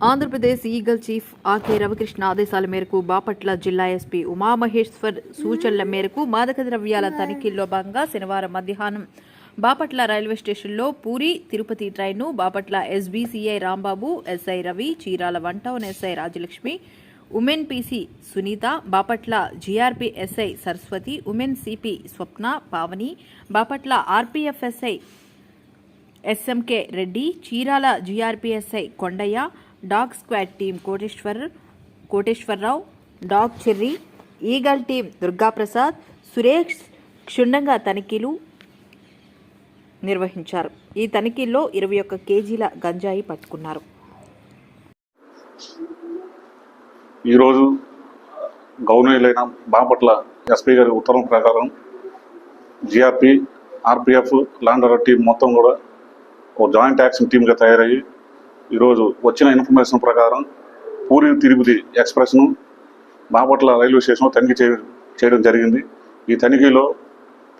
Andhra Pradesh eagle chief RK Ravikrishna ఆదేశాల మేరకు బాపట్ల జిల్లా ఎస్పీ ఉమామహేశ్వర్ సూచనల మేరకు మాదక ద్రవ్యాల తనిఖీల్లో భాగంగా శనివారం మధ్యాహ్నం బాపట్ల రైల్వే స్టేషన్లో Puri Tirupati ట్రైన్ను Bapatla SBCI Rambabu SI Ravi Chirala one town SI Rajalakshmi women PC Sunitha Bapatla GRP SI Saraswathi women CP Swapna Pavani Bapatla RPF SI SMK Reddy Chirala GRP SI Kondaiah dog squad team Koteswar Koteswararao dog Cherry eagle team Durgaprasad Suresh క్షుణ్ణంగా తనిఖీలు నిర్వహించారు. ఈ తనిఖీల్లో ఇరవై ఒక్క కేజీల గంజాయి పట్టుకున్నారు. ఈరోజు గవర్నర్లైన బాపట్ల ఎస్పీ గారి ఉత్తర్వుల ప్రకారం జిఆర్పి ఆర్పిఎఫ్ లాండర్ టీం మొత్తం కూడా ఒక జాయింట్ యాక్షన్ టీమ్గా తయారయ్యి ఈరోజు వచ్చిన ఇన్ఫర్మేషన్ ప్రకారం పూరి తిరుపతి ఎక్స్ప్రెస్ను బాపట్ల రైల్వే స్టేషన్లో తనిఖీ చేయ చేయడం జరిగింది. ఈ తనిఖీలో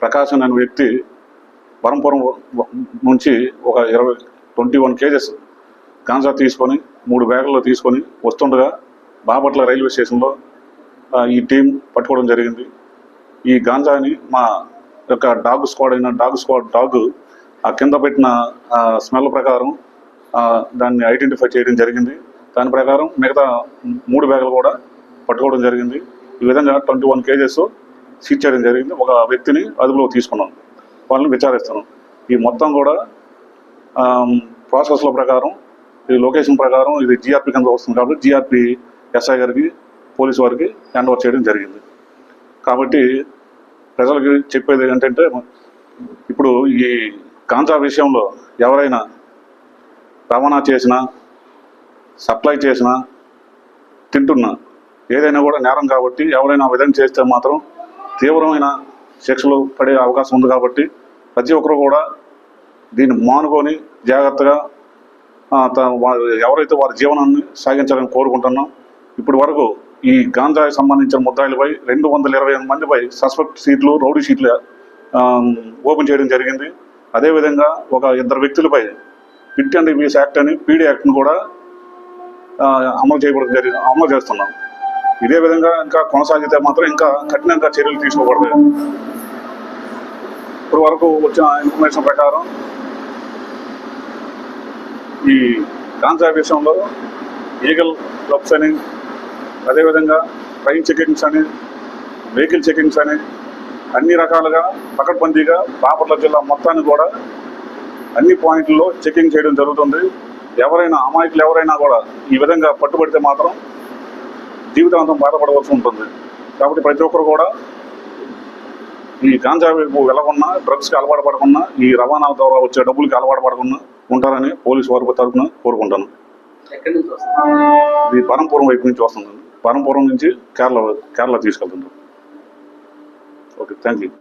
ప్రకాశం అనే వ్యక్తి వరంపురం నుంచి ఒక ఇరవై ట్వంటీ వన్ కేజెస్ గాంజా తీసుకొని మూడు బ్యాగుల్లో తీసుకొని వస్తుండగా బాపట్ల రైల్వే స్టేషన్లో ఈ టీం పట్టుకోవడం జరిగింది. ఈ గాంజాని మా యొక్క డాగ్ స్క్వాడ్ అయిన డాగ్ స్క్వాడ్ డాగ్ ఆ కింద పెట్టిన స్మెల్ ప్రకారం దాన్ని ఐడెంటిఫై చేయడం జరిగింది. దాని ప్రకారం మిగతా మూడు బ్యాగులు కూడా పట్టుకోవడం జరిగింది. ఈ విధంగా ట్వంటీ వన్ కేజెస్ సీజ్ చేయడం జరిగింది. ఒక వ్యక్తిని అదుపులో తీసుకున్నాం. వాళ్ళని విచారిస్తున్నాం. ఈ మొత్తం కూడా ప్రాసెస్ల ప్రకారం ఈ లొకేషన్ ప్రకారం ఇది జిఆర్పి కింద వస్తుంది కాబట్టి జిఆర్పి ఎస్ఐ గారికి పోలీసు వారికి హ్యాండ్ ఓవర్ చేయడం జరిగింది. కాబట్టి ప్రజలకి చెప్పేది ఏంటంటే ఇప్పుడు ఈ కాంతా విషయంలో ఎవరైనా రవాణా చేసినా సప్లై చేసినా తింటున్నా ఏదైనా కూడా నేరం కాబట్టి ఎవరైనా విధంగా చేస్తే మాత్రం తీవ్రమైన శిక్షలు పడే అవకాశం ఉంది కాబట్టి ప్రతి ఒక్కరు కూడా దీన్ని మానుకొని జాగ్రత్తగా త- ఎవరైతే వారి జీవనాన్ని సాగించాలని కోరుకుంటున్నాం ఇప్పటి వరకు ఈ గాంజాకి సంబంధించిన ముద్దాయిలపై రెండు వందల ఇరవై ఎనిమిది మందిపై suspect sheets rowdy sheets open చేయడం జరిగింది. అదేవిధంగా ఒక ఇద్దరు వ్యక్తులపై ఫిట్ అండ్ వీస్ యాక్ట్ అని పీడీ యాక్ట్ను కూడా అమలు చేయబడడం జరిగింది అమలు చేస్తున్నాం ఇదే విధంగా ఇంకా కొనసాగితే మాత్రం ఇంకా కఠినంగా చర్యలు తీసుకోబడతాయి ఇప్పటి వరకు వచ్చిన ఇన్ఫర్మేషన్ ప్రకారం ఈ గాంజా విషయంలో ఈగల్ క్లబ్స్ అని అదేవిధంగా ట్రైన్ చెకింగ్స్ అని వెహికల్ చెకింగ్స్ అని అన్ని రకాలుగా పకడ్బందీగా బాపట్ల జిల్లా మొత్తాన్ని కూడా అన్ని పాయింట్లలో చెకింగ్ చేయడం జరుగుతుంది. ఎవరైనా అమాయకులు ఎవరైనా కూడా ఈ విధంగా పట్టుబడితే మాత్రం జీవితాంతం బాధపడవలసి ఉంటుంది. కాబట్టి ప్రతి ఒక్కరు కూడా ఈ గాంజా వైపు వెళ్ళకుండా డ్రగ్స్కి అలవాటు పడకుండా ఈ రవాణా ద్వారా వచ్చే డబ్బులకి అలవాటు పడకుండా ఉంటారని పోలీసు వారి తరఫున కోరుకుంటాను. ఇది పరంపురం వైపు నుంచి వస్తుంది పరంపురం నుంచి Kerala Kerala తీసుకెళ్తుంటారు. Okay thank you.